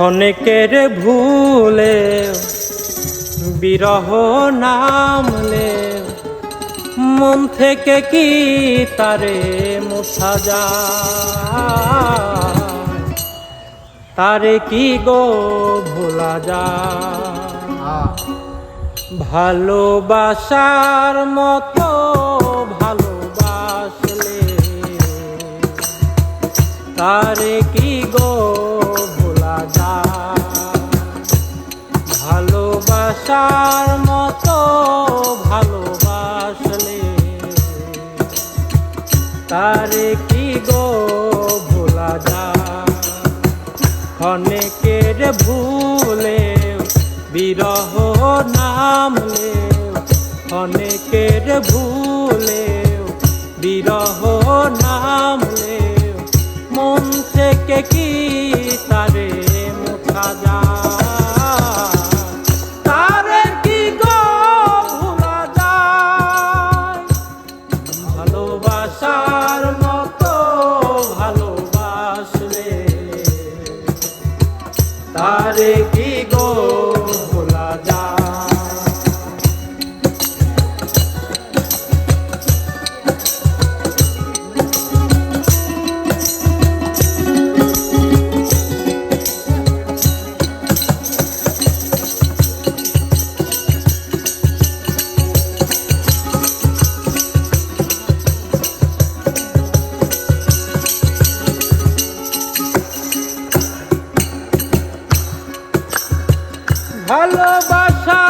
অনেকের ভুলে বিরহ নামলে মন থেকে কি তারে মোছা যা তারে কি গো ভোলা যা ভালোবাসার মতো ভালোবাসলে তারে কি গো ভোলা যা। ভালোবাসার মতো ভালোবাসলে তারে কি গো ভোলা যা। অনেকের ভুলে, বিরহ নামলে, অনেকের ভুলে, বিরহ ভালোবাসা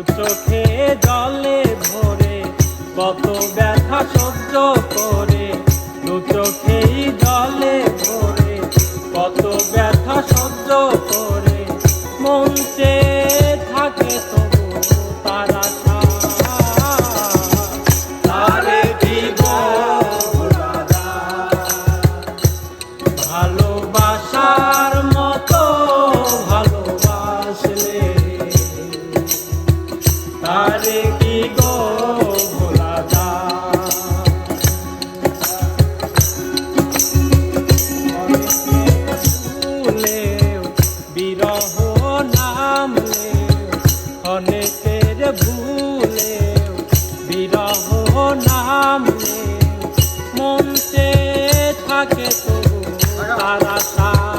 It's okay. ta ta ta